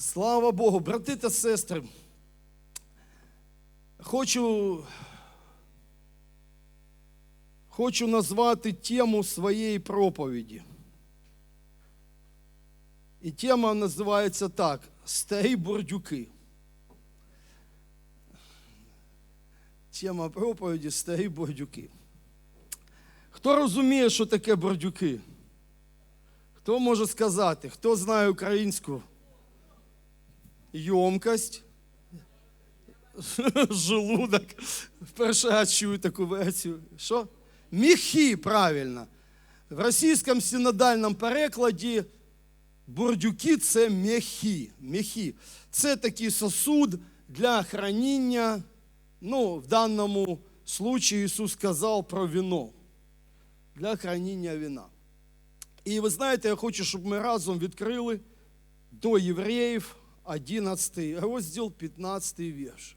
Слава Богу, брати та сестри. Хочу, хочу назвати тему своєї проповіді. І тема називається так: Старі бурдюки. Тема проповіді Старі бурдюки. Хто розуміє, що таке бурдюки? Хто може сказати? Хто знає українську? Йомкость. Желудок. Перший раз чую таку версію. Що? Міхи, правильно. В російському синодальному перекладі бурдюки це мехи. мехи. Це такий сосуд для храніння. Ну, в даному случаї Ісус сказав про вино. Для храніння вина. І ви знаєте, я хочу, щоб ми разом відкрили до євреїв 11 розділ, 15 вірш.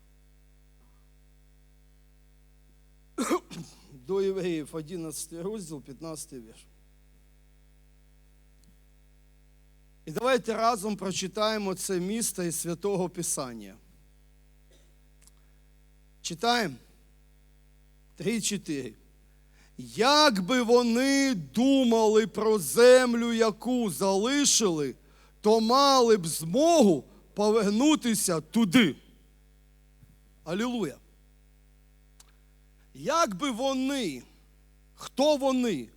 До євреїв 11 розділ, 15 вірш. І давайте разом прочитаємо це місто із Святого Писання. Читаємо 3-4. Як би вони думали про землю, яку залишили, то мали б змогу повернутися туди. Алілуя. Як би вони, хто вони?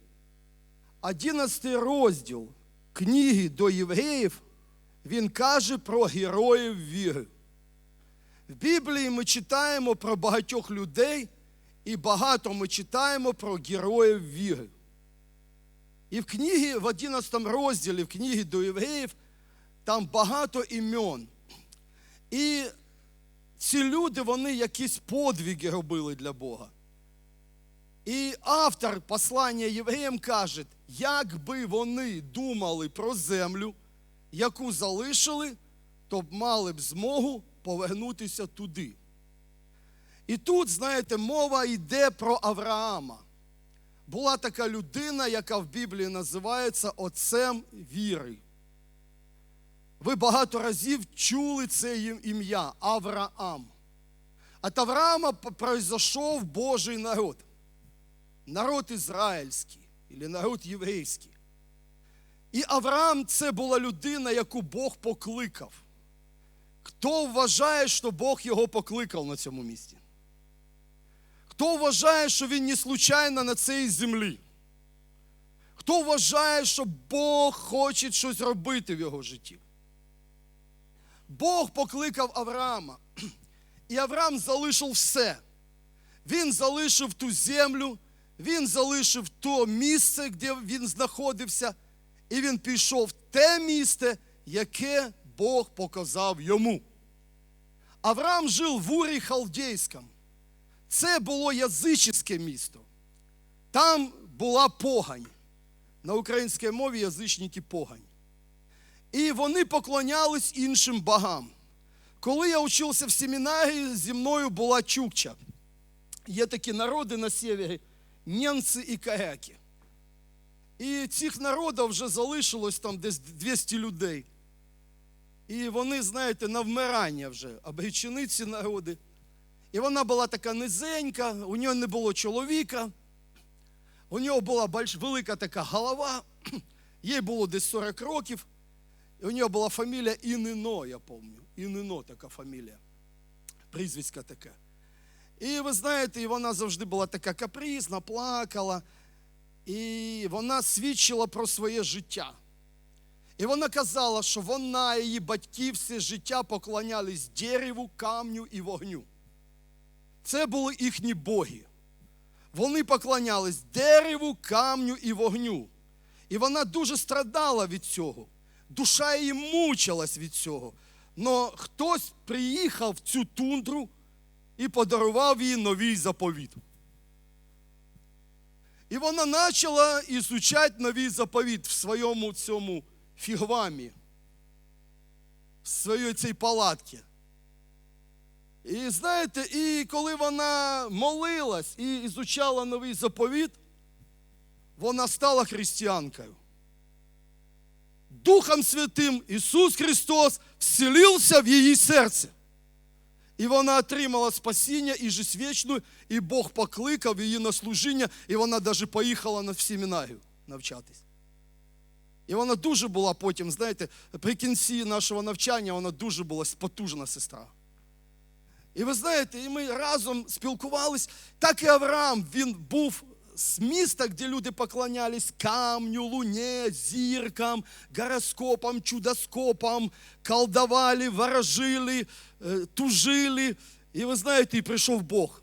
11 розділ книги до євреїв, він каже про героїв віри. В Біблії ми читаємо про багатьох людей, і багато ми читаємо про героїв віри. І в книгі, в 11 розділі, в книгі до євреїв, там багато імен. І ці люди, вони якісь подвиги робили для Бога. І автор послання євреям каже, як би вони думали про землю, яку залишили, то б мали б змогу повернутися туди. І тут, знаєте, мова йде про Авраама. Була така людина, яка в Біблії називається Отцем віри. Ви багато разів чули це ім'я Авраам. От Авраама произошов Божий народ. Народ ізраїльський, або народ єврейський. І Авраам це була людина, яку Бог покликав. Хто вважає, що Бог його покликав на цьому місці? Хто вважає, що він не случайно на цій землі? Хто вважає, що Бог хоче щось робити в його житті? Бог покликав Авраама, і Авраам залишив все. Він залишив ту землю, він залишив то місце, де він знаходився, і він пішов в те місце, яке Бог показав йому. Авраам жив в Урі Халдейському. Це було язичське місто. Там була погань. На українській мові язичники погань. І вони поклонялись іншим богам. Коли я учився в семінарії, зі мною була Чукча. Є такі народи на севері, німці і каряки. І цих народів вже залишилось там десь 200 людей. І вони, знаєте, на вмирання вже обречені ці народи. І вона була така низенька, у нього не було чоловіка, у нього була велика така голова, їй було десь 40 років, і у нього була фамілія Інино, я пам'ятаю. Інино така фамілія, прізвиська така. І ви знаєте, і вона завжди була така капризна, плакала, і вона свідчила про своє життя. І вона казала, що вона і її батьки все життя поклонялись дереву, камню і вогню. Це були їхні боги. Вони поклонялись дереву, камню і вогню. І вона дуже страдала від цього. Душа її мучилась від цього. Но хтось приїхав в цю тундру і подарував їй новий заповіт. І вона почала ізучати новий заповіт в своєму цьому фігвамі, в своїй цій палатці. І знаєте, і коли вона молилась і ізучала новий заповіт, вона стала християнкою. Духом Святим Ісус Христос вселився в її серце. І вона отримала спасіння і жизнь вічну, і Бог покликав її на служіння, і вона навіть поїхала на в семінарію навчатись. І вона дуже була потім, знаєте, при кінці нашого навчання вона дуже була потужна сестра. І ви знаєте, і ми разом спілкувались, так і Авраам, він був З міста, де люди поклонялись камню, луні, зіркам, гороскопам, чудоскопам, колдовали, ворожили, е, тужили. І ви знаєте, і прийшов Бог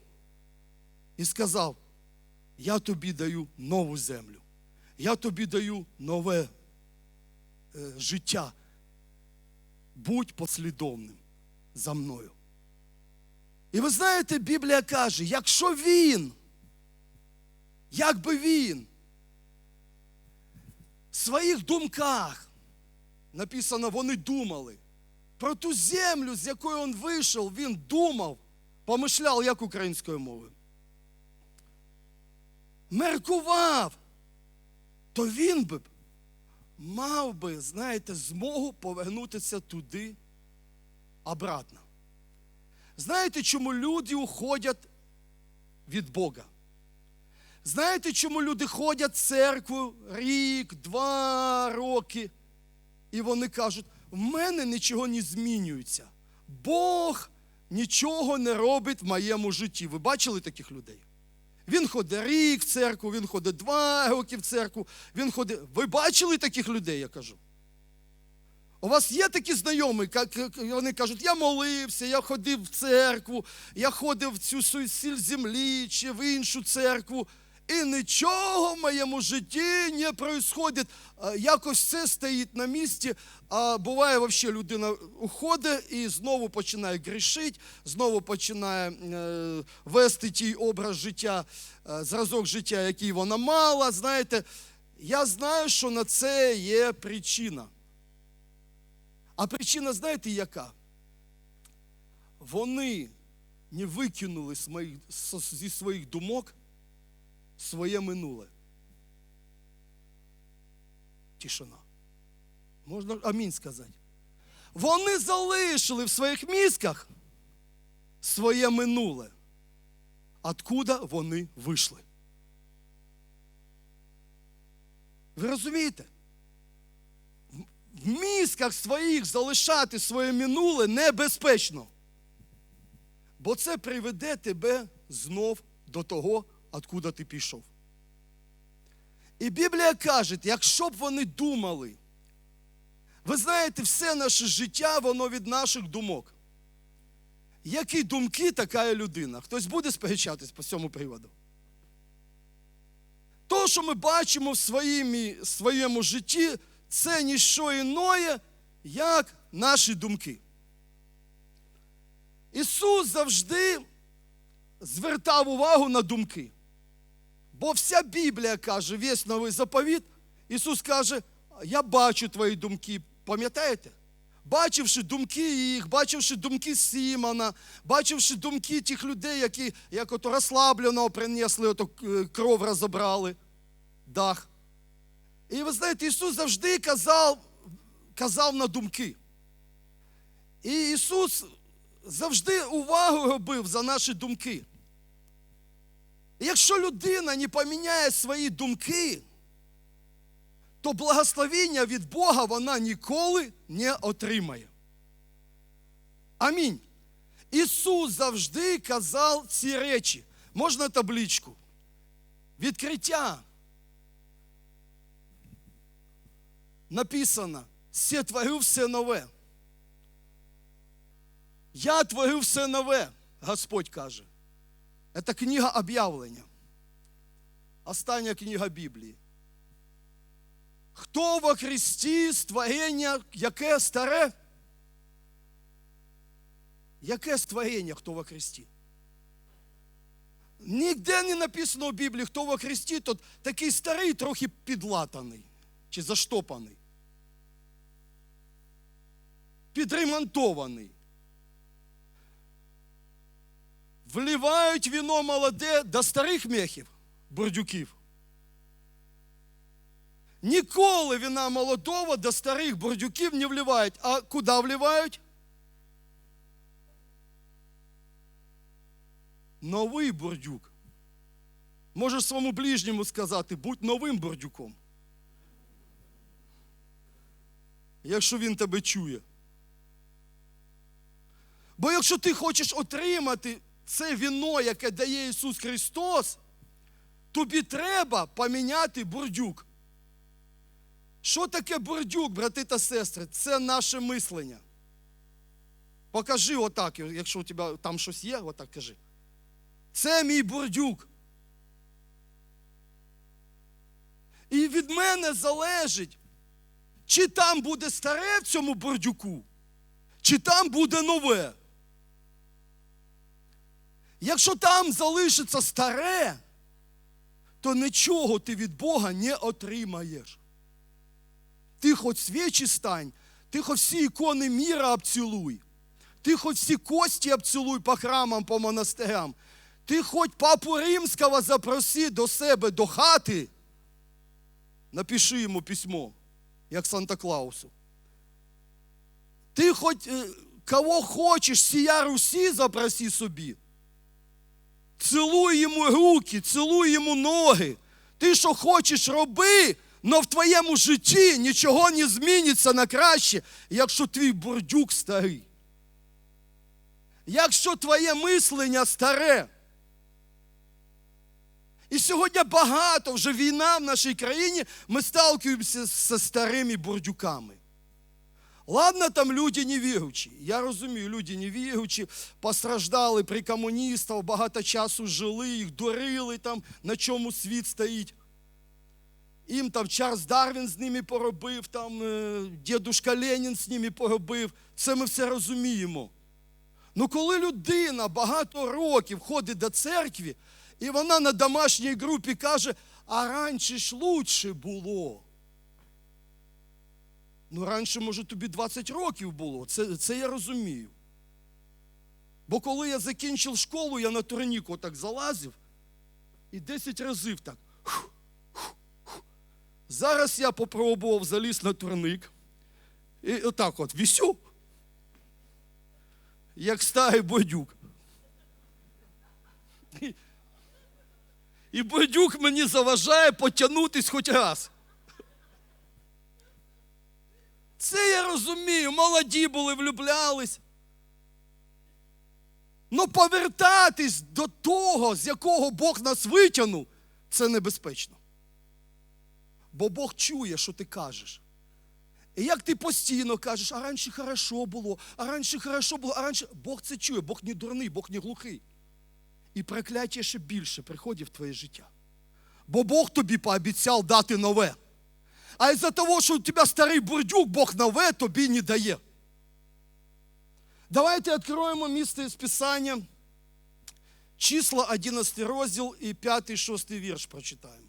і сказав: Я тобі даю нову землю, я тобі даю нове е, життя. Будь послідовним за мною. І ви знаєте, Біблія каже, якщо він, як би він в своїх думках, написано, вони думали, про ту землю, з якої він вийшов, він думав, помишляв, як українською мовою. Меркував, то він би мав би, знаєте, змогу повернутися туди обратно. Знаєте, чому люди уходять від Бога? Знаєте, чому люди ходять в церкву рік, два роки, і вони кажуть, в мене нічого не змінюється. Бог нічого не робить в моєму житті. Ви бачили таких людей? Він ходить рік в церкву, він ходить два роки в церкву, він ходить. Ви бачили таких людей, я кажу? У вас є такі знайомі, як вони кажуть, я молився, я ходив в церкву, я ходив в цю сіль землі чи в іншу церкву, і нічого в моєму житті не відбувається. Якось все стоїть на місці. А буває, взагалі людина уходить і знову починає грішити, знову починає е, вести тій образ життя, е, зразок життя, який вона мала. Знаєте, я знаю, що на це є причина. А причина, знаєте, яка? Вони не викинули зі своїх думок своє минуле. Тишина. Можна амінь сказати. Вони залишили в своїх мізках своє минуле. Откуда вони вийшли? Ви розумієте? В мізках своїх залишати своє минуле небезпечно. Бо це приведе тебе знов до того, откуда ти пішов. І Біблія каже, якщо б вони думали, ви знаєте, все наше життя, воно від наших думок. Які думки така людина? Хтось буде сперечатись по цьому приводу? То, що ми бачимо в своїм, своєму житті, це ніщо іное, як наші думки. Ісус завжди звертав увагу на думки. Бо вся Біблія каже, весь новий заповіт, Ісус каже, я бачу твої думки, пам'ятаєте? Бачивши думки їх, бачивши думки Сімона, бачивши думки тих людей, які як ото розслабленого принесли, ото кров розібрали, дах. І ви знаєте, Ісус завжди казав, казав на думки. І Ісус завжди увагу робив за наші думки. Якщо людина не поміняє свої думки, то благословення від Бога вона ніколи не отримає. Амінь. Ісус завжди казав ці речі. Можна табличку? Відкриття. Написано, все творю все нове. Я творю все нове, Господь каже. Це книга об'явлення. Остання книга Біблії. Хто во Христі створення, яке старе? Яке створення, хто во Христі? Ніде не написано в Біблії, хто во Христі, то такий старий, трохи підлатаний чи заштопаний. Підремонтований. Вливають віно молоде до старих мехів, бордюків. Ніколи вина молодого до старих бурдюків не вливають. А куди вливають? Новий бурдюк. Можеш своєму ближньому сказати, будь новим бурдюком. Якщо він тебе чує. Бо якщо ти хочеш отримати це віно, яке дає Ісус Христос, тобі треба поміняти бурдюк. Що таке бурдюк, брати та сестри? Це наше мислення. Покажи отак, якщо у тебе там щось є, отак кажи. Це мій бурдюк. І від мене залежить, чи там буде старе в цьому бурдюку, чи там буде нове. Якщо там залишиться старе, то нічого ти від Бога не отримаєш. Ти хоч свічі стань, ти хоч всі ікони міра обцілуй, ти хоч всі кості обцілуй по храмам, по монастирям, ти хоч папу римського запроси до себе до хати, напиши йому письмо, як Санта Клаусу. Ти хоч е, кого хочеш, сія Русі запроси собі. Цілуй йому руки, цілуй йому ноги. Ти що хочеш роби, але в твоєму житті нічого не зміниться на краще, якщо твій бурдюк старий. Якщо твоє мислення старе. І сьогодні багато вже війна в нашій країні, ми сталкуємося з старими бурдюками. Ладно, там люди невіруючі. Я розумію, люди невіруючі, постраждали при комуністах, багато часу жили, їх дурили там, на чому світ стоїть. Їм там Чарльз Дарвін з ними поробив, там е, дідушка Ленін з ними поробив. Це ми все розуміємо. Ну коли людина багато років ходить до церкви, і вона на домашній групі каже, а раніше ж лучше було. Ну, раніше, може, тобі 20 років було, це, це я розумію. Бо коли я закінчив школу, я на турнік отак залазив і 10 разів так. Зараз я попробував заліз на турник. І отак от вісю, як старий бодюк. І, бодюк мені заважає потягнутись хоч раз. Це я розумію, молоді були, влюблялись. Но повертатись до того, з якого Бог нас витягнув, це небезпечно. Бо Бог чує, що ти кажеш. І як ти постійно кажеш, а раніше хорошо було, а раніше хорошо було, а раніше. Бог це чує, Бог не дурний, Бог не глухий. І прокляття ще більше приходить в твоє життя. Бо Бог тобі пообіцяв дати нове. А із-за того, що у тебе старий бурдюк, Бог нове тобі не дає. Давайте відкроємо місце з Писання. Числа 11 розділ і 5-6 вірш прочитаємо.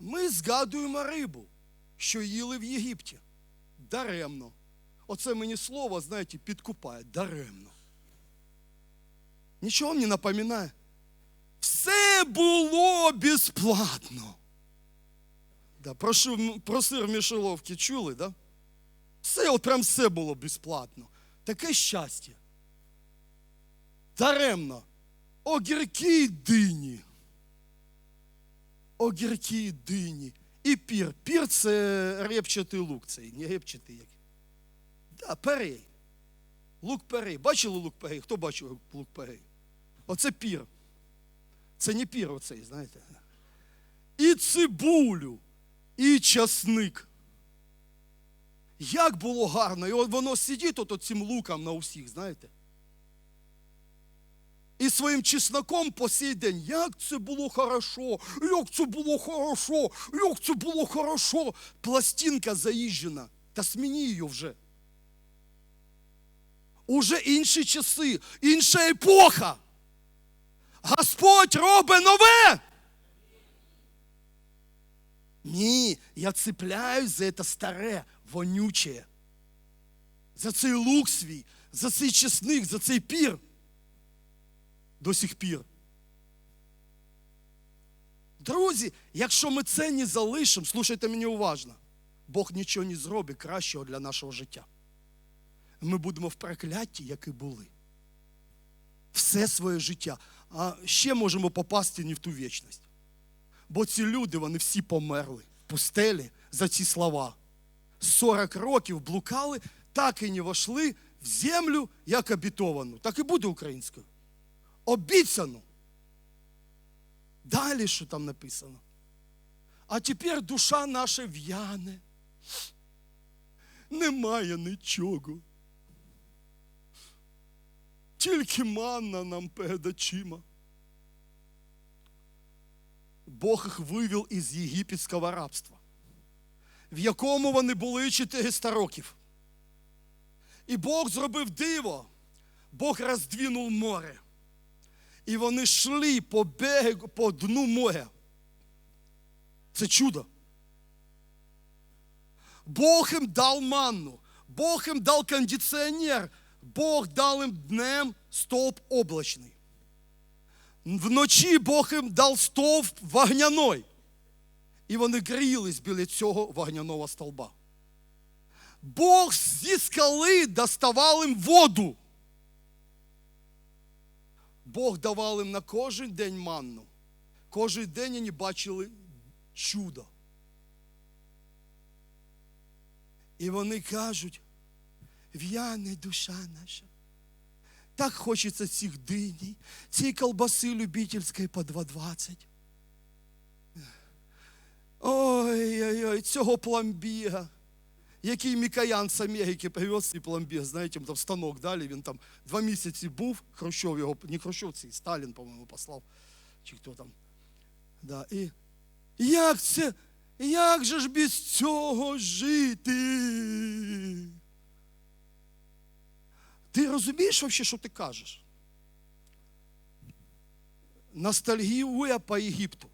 Ми згадуємо рибу, що їли в Єгипті. Даремно. Оце мені слово, знаєте, підкупає. Даремно. Нічого мені напоминає. Все було безплатно. Да, про, шир, про сир мішеловки чули, да? Все, от прям все було безплатно. Таке щастя. Даремно. Огірки й дині. Огірки й дині. І пір. Пір це репчатий лук цей, не репчатий як. Да, перей. Лук перей. Бачили лук перей? Хто бачив лук перей? Оце пір. Це не пір оцей, знаєте. І цибулю, і часник. Як було гарно, і воно сидить от цим луком на усіх, знаєте. І своїм чесноком по сей день, як це було хорошо, як це було хорошо, як це було хорошо. Пластинка заїжджена. Та сміні її вже. Уже інші часи, інша епоха. Господь робить нове. Ні, я цепляюсь за це старе, вонюче. За цей лук свій, за цей чесник, за цей пір. До сих пір. Друзі, якщо ми це не залишимо, слухайте мені уважно, Бог нічого не зробить кращого для нашого життя. Ми будемо в прокляті, як і були. Все своє життя. А ще можемо попасти не в ту вічність. Бо ці люди, вони всі померли в пустелі за ці слова. 40 років блукали, так і не вошли в землю, як обітовану. Так і буде українською. Обіцяну. Далі що там написано? А тепер душа наша в'яне. Немає нічого. Тільки манна нам перед очима. Бог їх вивів із єгипетського рабства, в якому вони були 400 років. І Бог зробив диво. Бог роздвинув море. І вони йшли по берегу, по дну моря. Це чудо. Бог їм дав манну, Бог їм дав кондиціонер, Бог дав їм днем стовп облачний. Вночі Бог їм дав стовп вогняний. І вони грілись біля цього вогняного столба. Бог зі скали доставав їм воду. Бог давав їм на кожен день манну. Кожен день вони бачили чудо. І вони кажуть, в'яне душа наша. Так хочеться цих диній, цієї колбаси любительської по 2,20. Ой-ой-ой, цього пломбіга. Який Мікоян з Америки привез цей пломбіг, знаєте, там станок далі, він там два місяці був, Хрущов його, не Хрущов, цей Сталін, по-моєму, послав, чи хто там. Да, і як це, як же ж без цього жити? Ти розумієш вообще, що ти кажеш? Ностальгіює по Єгипту.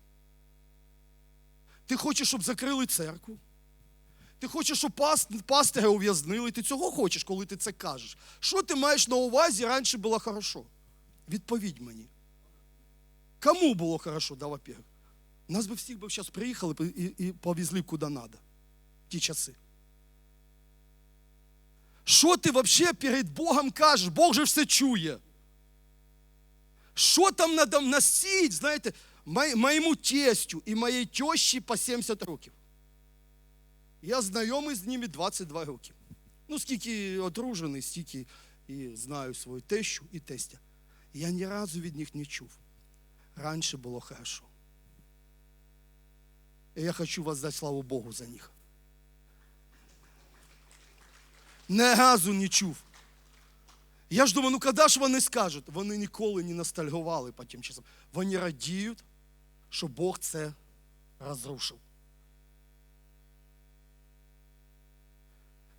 Ти хочеш, щоб закрили церкву. Ти хочеш, щоб пастиря ув'язнили. Ти цього хочеш, коли ти це кажеш. Що ти маєш на увазі раніше було хорошо? Відповідь мені. Кому було хорошо, да, во-первых? Нас би всіх би зараз приїхали і, і повезли куди треба. Ті часи. Що ти взагалі перед Богом кажеш? Бог же все чує. Що там треба носити, знаєте, моєму тестю і моїй тещі по 70 років. Я знайомий з ними 22 роки. Ну, скільки одружений, стільки і знаю свою тещу і тестя. Я ні разу від них не чув. Раніше було хорошо. І я хочу вас дати славу Богу за них. Не разу не чув. Я ж думаю, ну коли ж вони скажуть? Вони ніколи не ностальгували по тим часам. Вони радіють, що Бог це розрушив.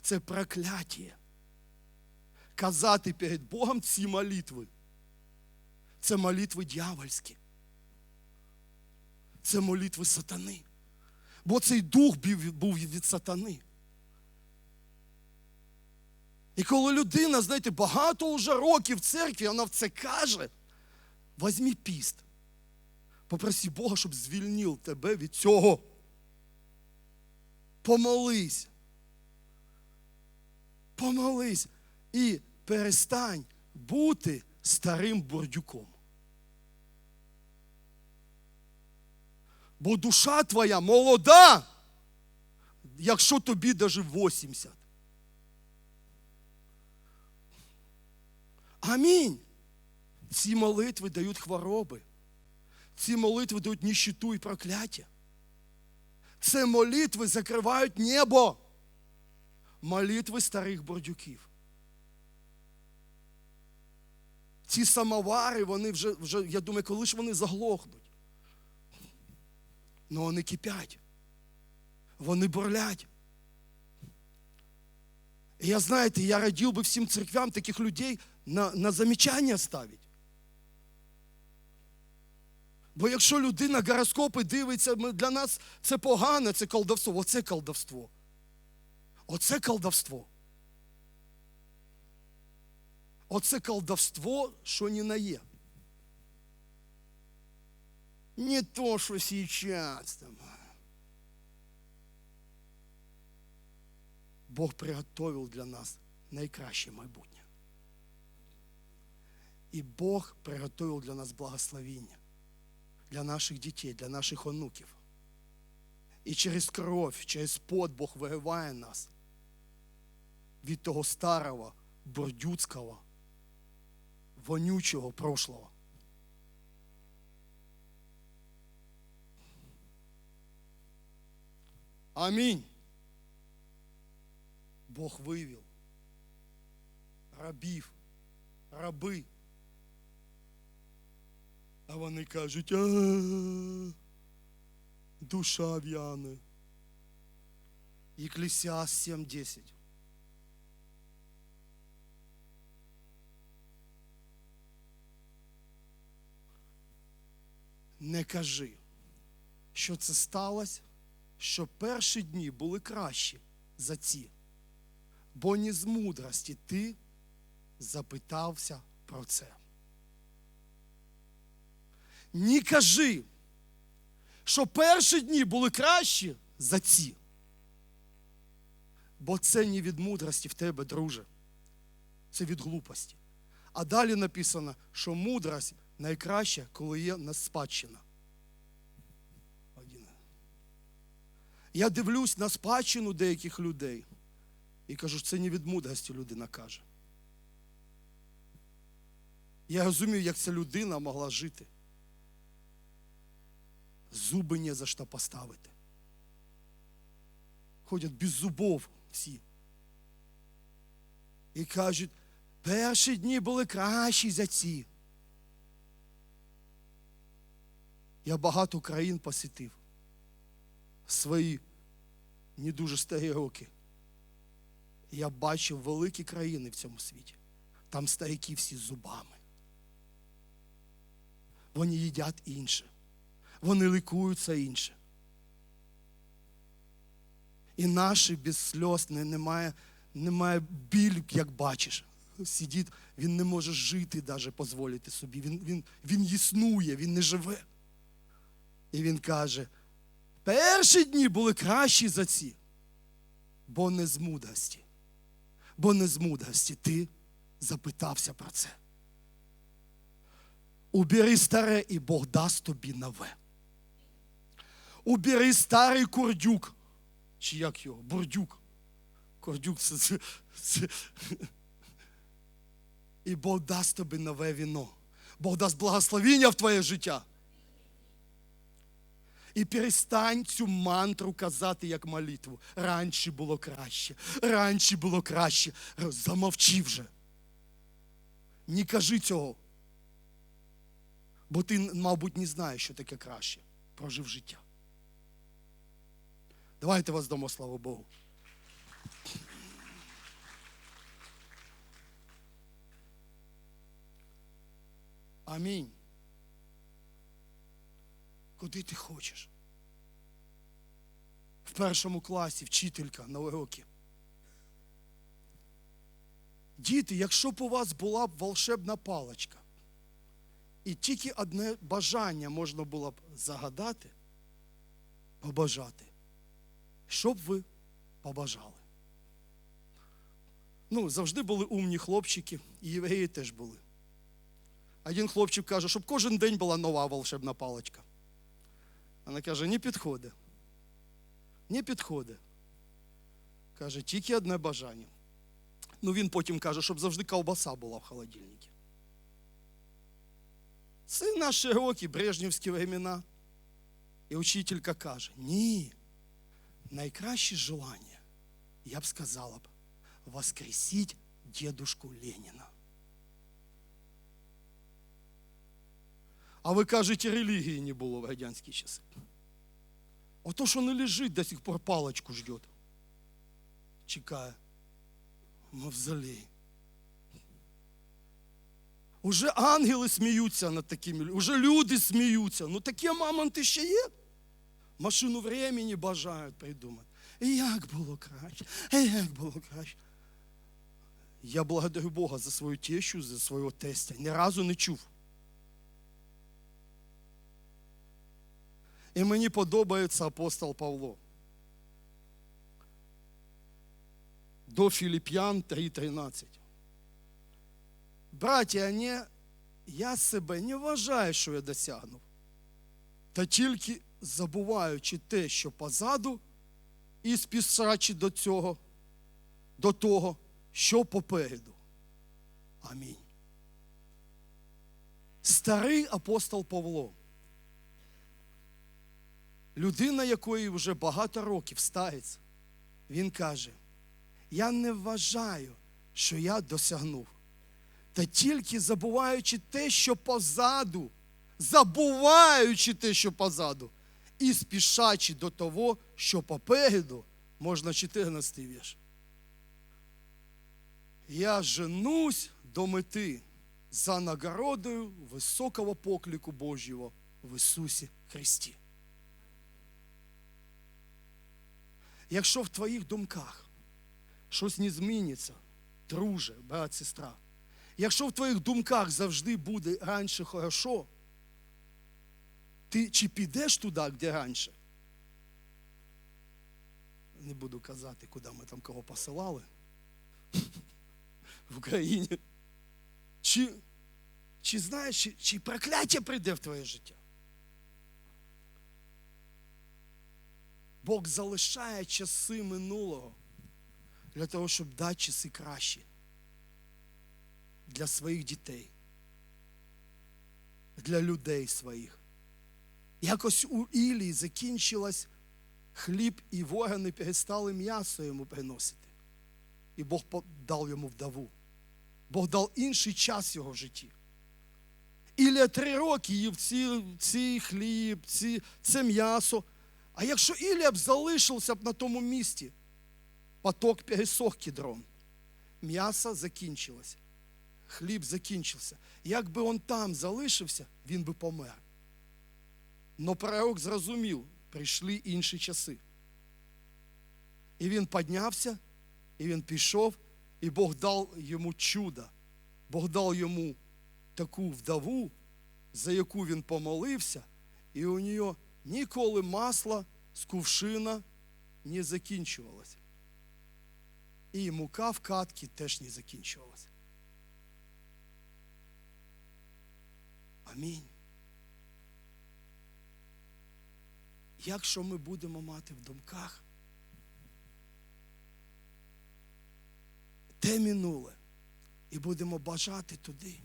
Це прокляття. Казати перед Богом ці молитви. Це молитви дьявольські. Це молитви сатани. Бо цей дух був від сатани. І коли людина, знаєте, багато вже років в церкві, вона в це каже, візьми піст. Попроси Бога, щоб звільнив тебе від цього. Помолись. Помолись і перестань бути старим бордюком. Бо душа твоя молода, якщо тобі даже 80. Амінь. Ці молитви дають хвороби. Ці молитви дають ніщиту і прокляття. Це молитви закривають небо. Молитви старих бордюків. Ці самовари, вони вже, вже, я думаю, коли ж вони заглохнуть. Ну вони кипять. Вони бурлять. І я знаєте, я радів би всім церквям таких людей на на замічання ставить. Бо якщо людина гороскопи дивиться, для нас це погано, це колдовство. Оце колдовство. Оце колдовство. Оце колдовство, що не на є. Не то, що сейчас там. Бог приготовив для нас найкраще майбутнє. І Бог приготовив для нас благословіння, для наших дітей, для наших онуків. І через кров, через пот Бог вириває нас від того старого, бордюцького, вонючого прошлого. Амінь. Бог вивів рабів, раби. А вони кажуть, душа в'яне. Екклесиас 7.10. Не кажи, що це сталося, що перші дні були кращі за ці, бо не з мудрості ти запитався про це. Не кажи, що перші дні були кращі за ці. Бо це не від мудрості в тебе, друже. Це від глупості. А далі написано, що мудрость найкраща, коли є на спадщина. Я дивлюсь на спадщину деяких людей і кажу, що це не від мудрості людина каже. Я розумію, як ця людина могла жити. Зуби не за що поставити. Ходять без зубов всі. І кажуть, перші дні були кращі за ці. Я багато країн посітив. Свої не дуже старі роки. Я бачив великі країни в цьому світі. Там старики всі з зубами. Вони їдять інше. Вони лікуються інше. І наші без сльоз не, немає, немає біль, як бачиш. Сидить, він не може жити, навіть дозволити собі. Він, він, він існує, він не живе. І він каже: перші дні були кращі за ці, бо не з мудрості. Бо не з мудрості ти запитався про це. Убери старе, і Бог дасть тобі нове. Убери старий курдюк. Чи як його? Бурдюк. Кордюк це, це, це. І Бог дасть тобі нове віно. Бог дасть благословіння в твоє життя. І перестань цю мантру казати як молитву. Раніше було краще, раніше було краще. Замовчи вже. Не кажи цього. Бо ти, мабуть, не знаєш, що таке краще. Прожив життя. Давайте воздамо славу Богу. Амінь. Куди ти хочеш? В першому класі вчителька на уроки. Діти, якщо б у вас була б волшебна паличка, і тільки одне бажання можна було б загадати, побажати, що б ви побажали? Ну, завжди були умні хлопчики, і євреї теж були. Один хлопчик каже, щоб кожен день була нова волшебна паличка. Вона каже, не підходить. Не підходить. Каже, тільки одне бажання. Ну він потім каже, щоб завжди ковбаса була в холодильнику. Це наші роки, брежнівські времена. І учителька каже, ні, найкраще желання, я б сказала б, воскресіть дедушку Леніна. А ви кажете, релігії не було в радянські часи. Ото, що не лежить до сих пор палочку ждет. Чекає. Мавзолей. Уже ангели сміються над такими людьми, уже люди сміються. Ну такі мамонти ще є. Машину времени бажають придумати. Як було краще, як було краще. Я благодарю Бога за свою тещу, за свого тестя. Ні разу не чув. І мені подобається апостол Павло. До Філіп'ян 3.13. Браття, я себе не вважаю, що я досягнув. Та тільки забуваючи те, що позаду, і спішачи до цього, до того, що попереду. Амінь. Старий апостол Павло, людина, якої вже багато років старець, він каже: Я не вважаю, що я досягнув. Та тільки забуваючи те, що позаду, забуваючи те, що позаду, і спішачи до того, що попереду, можна 14 вірш. Я женусь до мети за нагородою високого поклику Божого в Ісусі Христі. Якщо в твоїх думках щось не зміниться, друже, брат, сестра, якщо в твоїх думках завжди буде раніше хорошо, ти чи підеш туди, де раніше? Не буду казати, куди ми там кого посилали в Україні. Чи, чи знаєш, чи, чи прокляття прийде в твоє життя? Бог залишає часи минулого для того, щоб дати часи кращі для своїх дітей, для людей своїх. Якось у Ілії закінчилось хліб і вогани перестали м'ясо йому приносити. І Бог дав йому вдову. Бог дав інший час його в житті. Ілля три роки їв ці, ці хліб, ці, це м'ясо. А якщо Ілля б залишився б на тому місці, поток пересох кідрон, м'ясо закінчилось, хліб закінчився. Якби він там залишився, він би помер. Но пророк зрозумів, прийшли інші часи. І він піднявся, і він пішов, і Бог дав йому чудо. Бог дав йому таку вдову, за яку він помолився, і у нього ніколи масло з кувшина не закінчувалося. І мука в катці теж не закінчувалася. Амінь. Якщо ми будемо мати в думках те минуле і будемо бажати туди,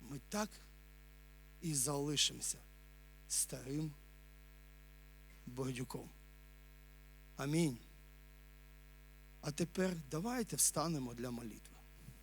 ми так і залишимося старим бордюком. Амінь. А тепер давайте встанемо для молитви.